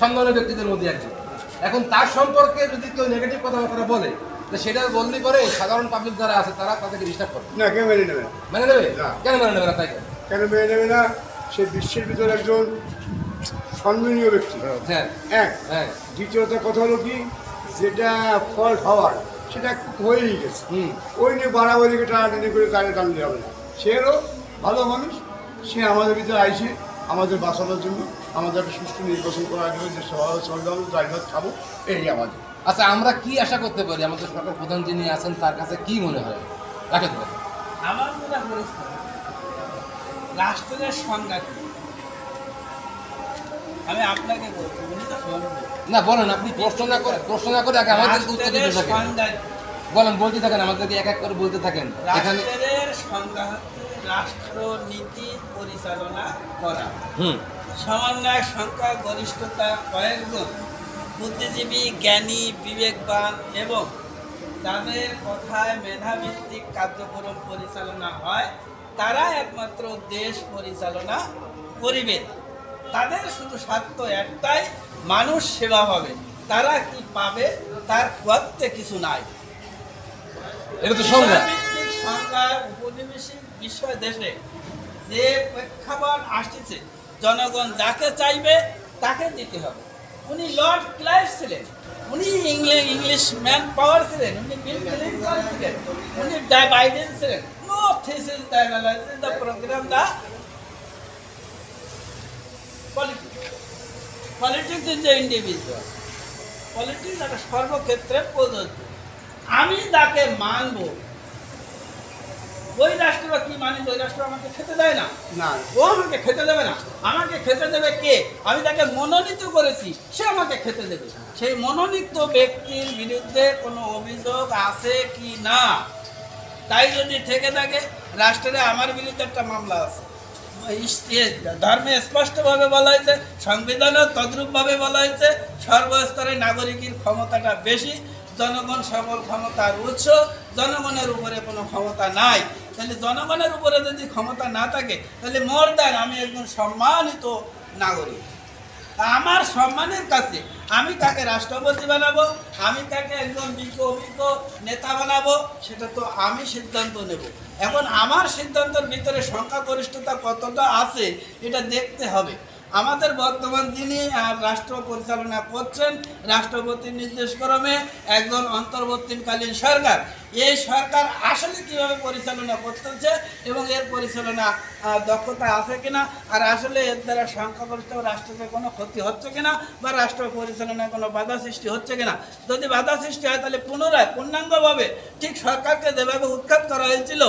সম্মানীয় ব্যক্তিদের মধ্যে একজন। এখন তার সম্পর্কে যদি কেউ নেগেটিভ কথাবার্তা বলে সেটা বললেই পরে সাধারণ পাবলিক যারা আছে তারা তাদেরকে ডিস্টার্ব করে না কেউ মেনে নেবে মেনে নেবে? না। কেন মেনে নেবে না তাই কেন? মেনে নেবে না? সে বিশ্বের ভিতরে একজন সম্মানীয় ব্যক্তি। হ্যাঁ এক। হ্যাঁ। দ্বিতীয়ত কথা হলো কি? যেটা ফল্ট হওয়ার সেটা হয়েই গেছে। ওই নিয়ে বাড়াবাড়িকে টানাটানি করে তাড়ে টানলে হবে না। সে হলো ভালো মানুষ সে আমাদের ভিতরে আইসে আমাদের বাঁচানোর জন্য আমাদের একটা সুষ্ঠু নির্বাচন করার জন্য যে সভা চলবে ড্রাইভার খাব এই আমাদের। আচ্ছা আমরা কি আশা করতে পারি? আমাদের সরকার প্রধান যিনি আছেন তার কাছে কি মনে হয়? রাখেন ভাই। আমার মনে হয়েছে রাষ্ট্রের সংজ্ঞা আমি আপনাকে বলছি উনি তো শুনবেন। না বলেন আপনি প্রশ্ন না করে প্রশ্ন না করে আগে আমাদের উত্তর দিতে থাকেন। বলেন বলতে থাকেন আমাদেরকে এক এক করে বলতে থাকেন। এখানে সংজ্ঞা হচ্ছে রাষ্ট্র নীতি পরিচালনা করা। সমন্বয় সংখ্যা গরিষ্ঠতা কয়েকজন বুদ্ধিজীবী জ্ঞানী বিবেকবান এবং যাদের কথায় মেধাভিত্তিক কার্যক্রম পরিচালনা হয় তারা একমাত্র দেশ পরিচালনা করিবেন তাদের শুধু স্বার্থ একটাই মানুষ সেবা হবে। তারা কি পাবে তার করতে কিছু নাই। এটা তো সংজ্ঞা বিষয়ভিত্তিক উপনিবেশিক বিষয় দেশে যে প্রেক্ষাপট আসতেছে জনগণ যাকে চাইবে তাকে দিতে হবে। উনি লর্ড ক্লাইভ ছিলেন, উনি ইংলিশ ইংলিশ ম্যান পাওয়ার ছিলেন, উনি বিল ক্লিন্টন ছিলেন, উনি বাইডেন ছিলেন no thesis the analysis the program the politics. Politics is the individual politics একটা সর্বক্ষেত্রে প্রযোজ্য। আমি তাকে মানবো ওই রাষ্ট্র কি মানি ওই রাষ্ট্র আমাকে খেতে দেয় না। না। ও আমাকে খেতে দেবে না। আমাকে খেতে দেবে কে? আমি তাকে মনোনীত করেছি। সে আমাকে খেতে দেবে। সেই মনোনীত ব্যক্তির বিরুদ্ধে কোনো অভিযোগ আছে কি না? তাই যদি থেকে থাকে রাষ্ট্রে আমার বিরুদ্ধে একটা মামলা আছে। ধর্মে স্পষ্টভাবে বলা হয়েছে সংবিধানেও তদ্রূপভাবে বলা হয়েছে সর্বস্তরে নাগরিকের ক্ষমতাটা বেশি জনগণ সকল ক্ষমতার উৎস জনগণের উপরে কোনো ক্ষমতা নাই। তাহলে জনগণের উপরে যদি ক্ষমতা না থাকে, তাহলে মোর আমি একজন সম্মানিত নাগরিক। আমার সম্মানের কাছে আমি তাকে রাষ্ট্রপতি বানাবো, আমি তাকে একজন বিজ্ঞ অভিজ্ঞ নেতা বানাবো, সেটা তো আমি সিদ্ধান্ত নেব। এখন আমার সিদ্ধান্তের ভিতরে সংখ্যাগরিষ্ঠতা কতটা আছে, এটা দেখতে হবে। আমাদের বর্তমান যিনি রাষ্ট্র পরিচালনা করছেন, রাষ্ট্রপতির নির্দেশক্রমে একজন অন্তর্বর্তীকালীন সরকার এই সরকার আসলে কীভাবে পরিচালনা করতেছে এবং এর পরিচালনা দক্ষতা আছে কিনা? আর আসলে এর দ্বারা সংখ্যাগরিষ্ঠ রাষ্ট্রের কোনো ক্ষতি হচ্ছে কিনা? বা রাষ্ট্র পরিচালনায় কোনো বাধা সৃষ্টি হচ্ছে কিনা? যদি বাধা সৃষ্টি হয়, তাহলে পুনরায়, পূর্ণাঙ্গভাবে ঠিক সরকারকে যেভাবে উৎখাত করা হয়েছিল,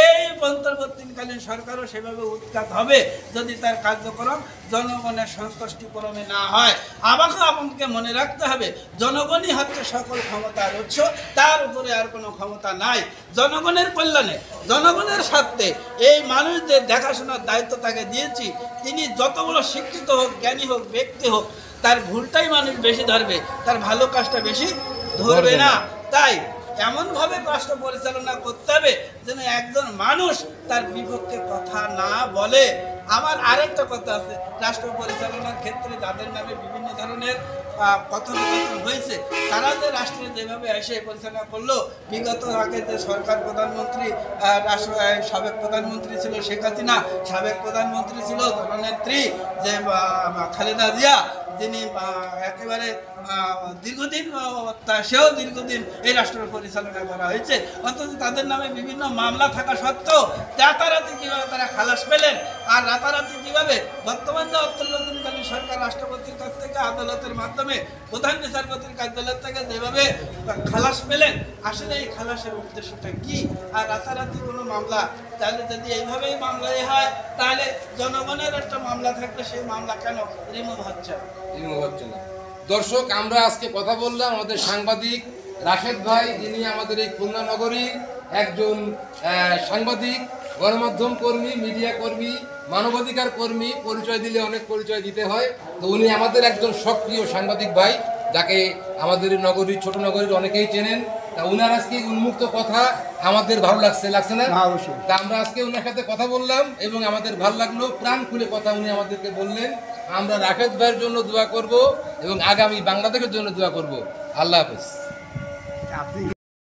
এই অন্তর্বর্তীকালীন সরকারও সেভাবে উৎখাত হবে যদি তার কার্যক্রম জনগণের সন্তুষ্টিক্রমে না হয়। আমাকে আপনাকে মনে রাখতে হবে, জনগণই হচ্ছে সকল ক্ষমতার উৎস, তার উপরে আর কোনো ক্ষমতা নাই জনগণের কল্যাণে জনগণের স্বার্থে এই মানুষদের দেখাশোনার দায়িত্ব তাকে দিয়েছি। তিনি যতগুলো শিক্ষিত হোক জ্ঞানী হোক ব্যক্তি হোক তার ভুলটাই মানুষ বেশি ধরবে তার ভালো কাজটা বেশি ধরবে না। তাই এমনভাবে রাষ্ট্র পরিচালনা করতে হবে যেন একজন মানুষ তার বিপক্ষে কথা না বলে। আমার আরেকটা কথা আছে, রাষ্ট্র পরিচালনার ক্ষেত্রে যাদের নামে বিভিন্ন ধরনের কথোপকথন হয়েছে, তারা যে রাষ্ট্রে যেভাবে এসে পরিচালনা করল, বিগত আগে যে সরকার প্রধানমন্ত্রী রাষ্ট্র সাবেক প্রধানমন্ত্রী ছিল শেখ হাসিনা, সাবেক প্রধানমন্ত্রী ছিল জননেত্রী যে খালেদা জিয়া যিনি একেবারে দীর্ঘদিন সেও দীর্ঘদিন এই রাষ্ট্র পরিচালনা করা হয়েছে। অথচ তাদের নামে বিভিন্ন মামলা থাকা সত্ত্বেও রাতারাতি কীভাবে তারা খালাস পেলেন আর রাতারাতি কীভাবে বর্তমান যে অন্তর্বর্তীকালীন সরকার রাষ্ট্রপতির কাছ থেকে আদালতের মাধ্যমে প্রধান বিচারপতির কার্যালয় থেকে যেভাবে খালাস পেলেন, আসলে এই খালাসের উদ্দেশ্যটা কি? আর রাতারাতি কোনো মামলা তাহলে যদি এইভাবেই মামলাই হয়, তাহলে জনগণের একটা মামলা থাকলে সেই মামলা কেন রিমুভ হচ্ছে রিমুভ হচ্ছে না। দর্শক, আমরা আজকে কথা বললাম আমাদের সাংবাদিক রাশেদ ভাই, যিনি আমাদের এই খুলনা নগরীর একজন সাংবাদিক, গণমাধ্যম কর্মী, মিডিয়া কর্মী, মানবাধিকার কর্মী, পরিচয় দিলে অনেক পরিচয় দিতে হয়। তো উনি আমাদের একজন সক্রিয় সাংবাদিক ভাই, যাকে আমাদের নগরীর ছোট নগরীর অনেকেই চেনেন। তা উনার আজকে উন্মুক্ত কথা আমাদের ভালো লাগছে লাগছে না? তা আমরা আজকে ওনার সাথে কথা বললাম এবং আমাদের ভালো লাগল প্রাণ খুলে কথা উনি আমাদেরকে বললেন। আমরা রাশেদ ভাইয়ের জন্য দোয়া করব এবং আগামী বাংলাদেশের জন্য দোয়া করব। আল্লাহ হাফেজ।